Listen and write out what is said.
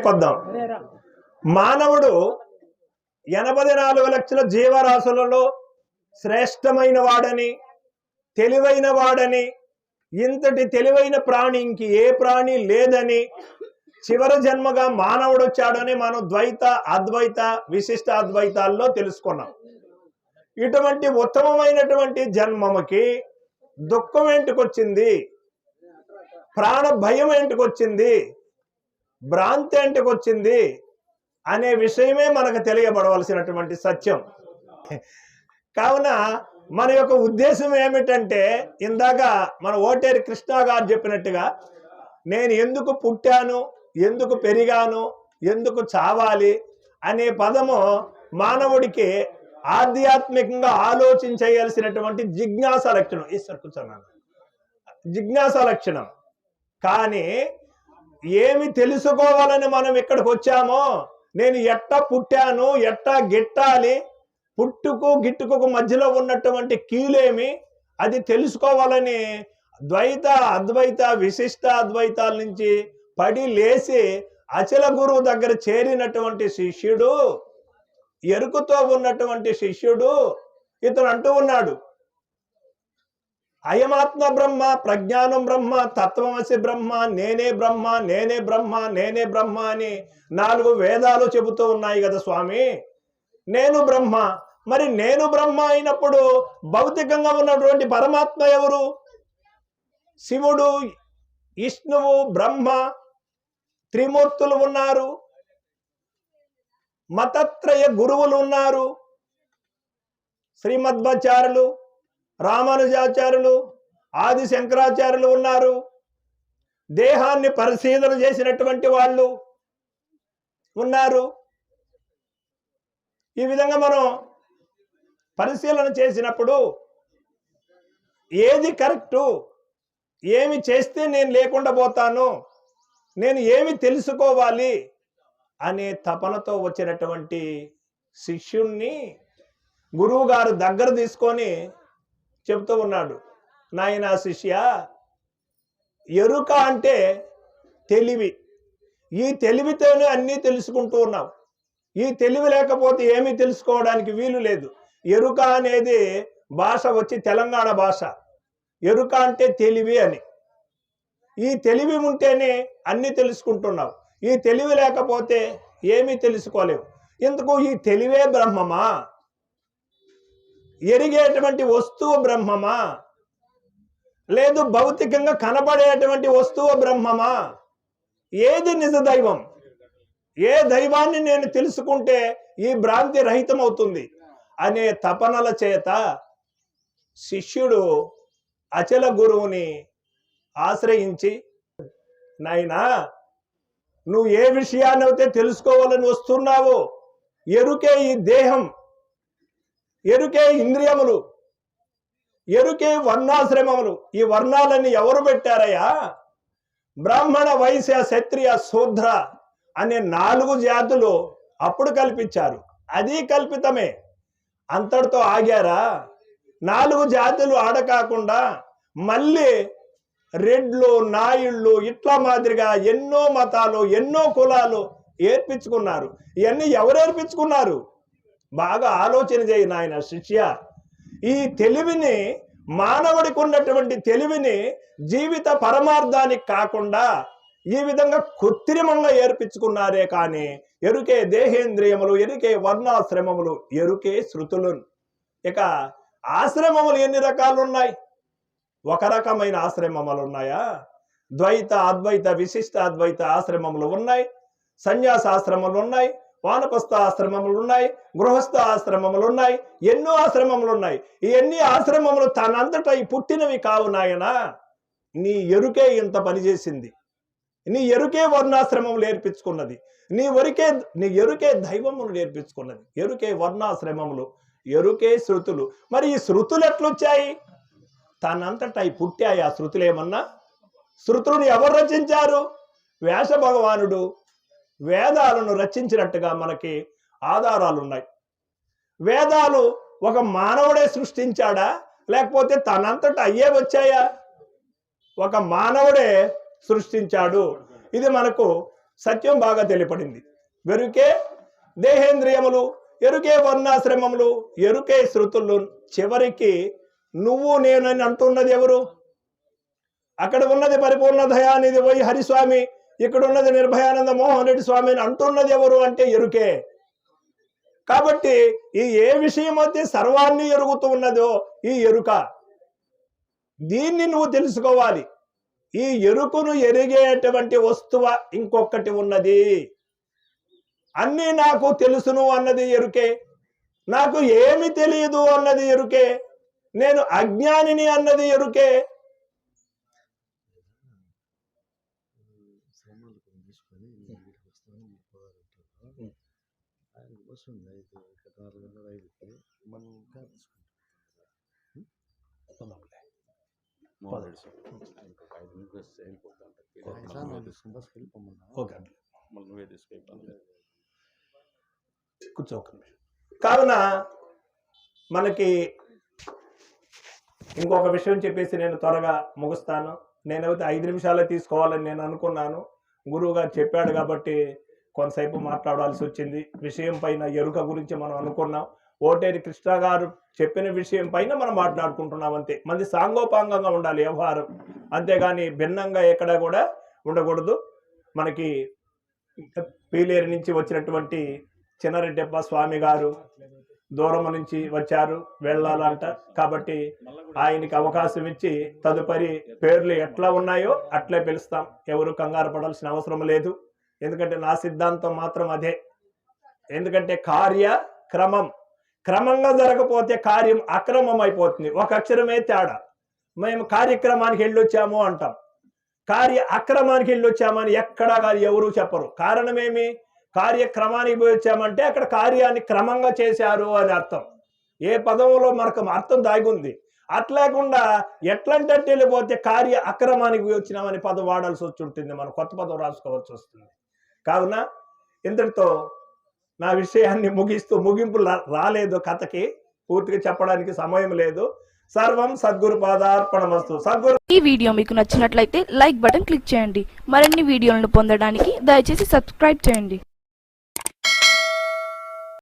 కొద్దాం. మానవుడు ఎనభై నాలుగు లక్షల జీవరాశులలో శ్రేష్టమైన వాడని తెలివైన వాడని ఇంతటి తెలివైన ప్రాణి ఇంక ఏ ప్రాణి లేదని చివరి జన్మగా మానవుడు వచ్చాడని మనం ద్వైత అద్వైత విశిష్ట అద్వైతాల్లో తెలుసుకున్నాం. ఇటువంటి ఉత్తమమైనటువంటి జన్మముకి దుఃఖం ఏంటికొచ్చింది ప్రాణ భయం ఏంటికొచ్చింది భ్రాంతి ఏంటికొచ్చింది అనే విషయమే మనకు తెలియబడవలసినటువంటి సత్యం. కావున మన యొక్క ఉద్దేశం ఏమిటంటే ఇందాక మన ఓటేరి కృష్ణ గారు చెప్పినట్టుగా నేను ఎందుకు పుట్టాను ఎందుకు పెరిగాను ఎందుకు చావాలి అనే పదము మానవుడికి ఆధ్యాత్మికంగా ఆలోచించేయాల్సినటువంటి జిజ్ఞాస లక్షణం. ఈశ్వర్ కూర్చున్నాను జిజ్ఞాస లక్షణం. కానీ ఏమి తెలుసుకోవాలని మనం ఇక్కడికి వచ్చామో? నేను ఎట్టా పుట్టాను ఎట్టా గిట్టాలి? పుట్టుకు గిట్టుకు మధ్యలో ఉన్నటువంటి కీలేమి? అది తెలుసుకోవాలని ద్వైత అద్వైత విశిష్ట అద్వైతాల నుంచి పడి లేచి అచల గురువు దగ్గర చేరినటువంటి శిష్యుడు ఎరుకుతో ఉన్నటువంటి శిష్యుడు ఇతను అంటూ ఉన్నాడు. అయమాత్మ బ్రహ్మ ప్రజ్ఞానం బ్రహ్మ తత్వమసి బ్రహ్మ నేనే బ్రహ్మ నేనే బ్రహ్మ నేనే బ్రహ్మ అని నాలుగు వేదాలు చెబుతూ ఉన్నాయి కదా స్వామి. నేను బ్రహ్మ. మరి నేను బ్రహ్మ అయినప్పుడు భౌతికంగా ఉన్నటువంటి పరమాత్మ ఎవరు? శివుడు విష్ణువు బ్రహ్మ త్రిమూర్తులు ఉన్నారు. మతత్రయ గురువులు ఉన్నారు. శ్రీమద్వాచారులు రామానుజాచార్యులు ఆది శంకరాచార్యులు ఉన్నారు. దేహాన్ని పరిశీలన చేసినటువంటి వాళ్ళు ఉన్నారు. ఈ విధంగా మనం పరిశీలన చేసినప్పుడు ఏది కరెక్టు ఏమి చేస్తే నేను లేకుండా పోతాను నేను ఏమి తెలుసుకోవాలి అనే తపనతో వచ్చినటువంటి శిష్యుణ్ణి గురువు గారు దగ్గర తీసుకొని చెప్తూ ఉన్నాడు నాయన శిష్య ఎరుక అంటే తెలివి. ఈ తెలివితోనే అన్నీ తెలుసుకుంటూ ఉన్నాం. ఈ తెలివి లేకపోతే ఏమీ తెలుసుకోవడానికి వీలు లేదు. ఎరుక అనేది భాష వచ్చి తెలంగాణ భాష. ఎరుక అంటే తెలివి అని. ఈ తెలివి ఉంటేనే అన్ని తెలుసుకుంటున్నావు ఈ తెలివి లేకపోతే ఏమీ తెలుసుకోలేవు ఎందుకు? ఈ తెలివే బ్రహ్మమా? ఎరిగేటువంటి వస్తువు బ్రహ్మమా? లేదు భౌతికంగా కనపడేటువంటి వస్తువు బ్రహ్మమా? ఏది నిజ దైవం? ఏ దైవాన్ని నేను తెలుసుకుంటే ఈ భ్రాంతి రహితం అవుతుంది అనే తపనల చేత శిష్యుడు అచల గురువుని ఆశ్రయించి నాయనా నువ్వు ఏ విషయాన్ని అయితే తెలుసుకోవాలని వస్తున్నావో ఎరుకే ఈ దేహం ఎరుకే ఇంద్రియములు ఎరుకే వర్ణాశ్రమములు. ఈ వర్ణాలని ఎవరు పెట్టారయ్యా? బ్రాహ్మణ వైశ్య క్షత్రియ శూద్ర అనే నాలుగు జాతులు అప్పుడు కల్పించారు. అది కల్పితమే. అంతటితో ఆగారా? నాలుగు జాతులు ఆడకాకుండా మళ్ళీ రెడ్లు నాయుళ్ళు ఇట్లా మాదిరిగా ఎన్నో మతాలు ఎన్నో కులాలు ఏర్పించుకున్నారు. ఇవన్నీ ఎవరు ఏర్పించుకున్నారు? బాగా ఆలోచన చేయి నాయన శిష్య. ఈ తెలివిని మానవుడికి ఉన్నటువంటి తెలివిని జీవిత పరమార్థానికి కాకుండా ఈ విధంగా కృత్రిమంగా ఏర్పించుకున్నారే కానీ ఎరుకే దేహేంద్రియములు ఎరుకే వర్ణాశ్రమములు ఎరుకే శృతులు ఇక ఆశ్రమములు ఎన్ని రకాలు ఉన్నాయి ఒక రకమైన ఆశ్రమములు ఉన్నాయా? ద్వైత అద్వైత విశిష్ట అద్వైత ఆశ్రమములు ఉన్నాయి. సన్యాసాశ్రమములు ఉన్నాయి. వానపస్థ ఆశ్రమములు ఉన్నాయి గృహస్థ ఆశ్రమములు ఉన్నాయి ఎన్నో ఆశ్రమములు ఉన్నాయి ఈ ఎన్ని ఆశ్రమములు తనంతటా ఈ పుట్టినవి కావు నాయనా. నీ ఎరుకే ఇంత పనిచేసింది నీ ఎరుకే వర్ణాశ్రమం నేర్పించుకున్నది. నీ వరికే నీ ఎరుకే దైవములు నేర్పించుకున్నది. ఎరుకే వర్ణాశ్రమములు ఎరుకే శృతులు. మరి ఈ శృతులు ఎట్లొచ్చాయి? తనంతటా పుట్టాయి ఆ శృతులు ఏమన్నా శృతులను ఎవరు రచించారు? వ్యాస భగవానుడు వేదాలను రచించినట్టుగా మనకి ఆధారాలు ఉన్నాయి వేదాలు ఒక మానవుడే సృష్టించాడా? లేకపోతే తనంతట అయ్యే వచ్చాయా? ఒక మానవుడే సృష్టించాడు. ఇది మనకు సత్యం బాగా తెలియపడింది. వెరుకే దేహేంద్రియములు ఎరుకే వర్ణాశ్రమములు ఎరుకే శృతులు చివరికి నువ్వు నేనని అంటున్నది ఎవరు? అక్కడ ఉన్నది పరిపూర్ణ దయానిధి వై హరిస్వామి ఇక్కడ ఉన్నది నిర్భయానంద మోహన్ రెడ్డి స్వామిని అంటున్నది ఎవరు అంటే ఎరుకే. కాబట్టి ఈ ఏ విషయం అయితే సర్వాన్ని ఎరుగుతూ ఉన్నదో ఈ ఎరుక. దీన్ని నువ్వు తెలుసుకోవాలి. ఈ ఎరుకును ఎరిగేటువంటి వస్తువ ఇంకొకటి ఉన్నది. అన్నీ నాకు తెలుసును అన్నది ఎరుకే. నాకు ఏమి తెలియదు అన్నది ఎరుకే. నేను అజ్ఞానిని అన్నది ఎరుకే సామాన్లు కొన్ని తీసుకొని నేను వీటికి వస్తాను మీకు పదహారు ఉంటారు ఆయనకు బస్సు ఉంది ఐదు ఇక్కడ నాలుగు గంటల ఐదుకి మనం కార్ తీసుకుంటాం మోహన్ సార్ ఆయనకు ఒక ఐదు నిమిషాలు వస్తే వెళ్ళిపోతాంట సామాన్లు తీసుకుని వెళ్ళిపోమన్నా ఓకే మళ్ళీ నువ్వే తీసుకెళ్ళి కూర్చో ఒక్క నిమిషం. కావున మనకి ఇంకొక విషయం చెప్పేసి నేను త్వరగా ముగుస్తాను. నేనైతే ఐదు నిమిషాలే తీసుకోవాలని నేను అనుకున్నాను. గురువు గారు చెప్పాడు కాబట్టి కొంతసేపు మాట్లాడాల్సి వచ్చింది. విషయం పైన ఎరుక గురించి మనం అనుకున్నాం. ఓటేరి కృష్ణ గారు చెప్పిన విషయం పైన మనం మాట్లాడుకుంటున్నాం అంతే. మంది సాంగోపాంగంగా ఉండాలి వ్యవహారం. అంతేగాని భిన్నంగా ఎక్కడ కూడా ఉండకూడదు. మనకి పీలేరు నుంచి వచ్చినటువంటి చిన్నారెడ్డప్ప స్వామి గారు దూరం నుంచి వచ్చారు వెళ్ళాలంట. కాబట్టి ఆయనకి అవకాశం ఇచ్చి తదుపరి పేర్లు ఎట్లా ఉన్నాయో అట్లే పిలుస్తాం. ఎవరు కంగారు పడాల్సిన అవసరం లేదు. ఎందుకంటే నా సిద్ధాంతం మాత్రం అదే. ఎందుకంటే కార్య క్రమం. క్రమంగా జరగకపోతే కార్యం అక్రమం అయిపోతుంది ఒక అక్షరమే తేడా. మేము కార్యక్రమానికి వెళ్ళొచ్చాము అంటాం. కార్య అక్రమానికి వెళ్ళొచ్చామని ఎక్కడా కాదు ఎవరు చెప్పరు. కారణమేమి? కార్యక్రమానికి పోయి వచ్చామంటే అక్కడ కార్యాన్ని క్రమంగా చేశారు అని అర్థం. ఏ పదంలో మనకు అర్థం దాగుంది. ఉంది అట్లేకుండా ఎట్లంటే వెళ్ళిపోతే కార్య అక్రమానికి పోయి వచ్చినామని పదం వాడాల్సి వచ్చి ఉంటుంది. మనం కొత్త పదం రాసుకోవాల్సి వస్తుంది. కావున ఇంతటితో నా విషయాన్ని ముగిస్తూ ముగింపు రాలేదు కథకి. పూర్తిగా చెప్పడానికి సమయం లేదు. సర్వం సద్గురు పాదార్పణమస్తు సద్గురు ఈ వీడియో మీకు నచ్చినట్లయితే లైక్ బటన్ క్లిక్ చేయండి. మరిన్ని వీడియోలను పొందడానికి దయచేసి సబ్స్క్రైబ్ చేయండి.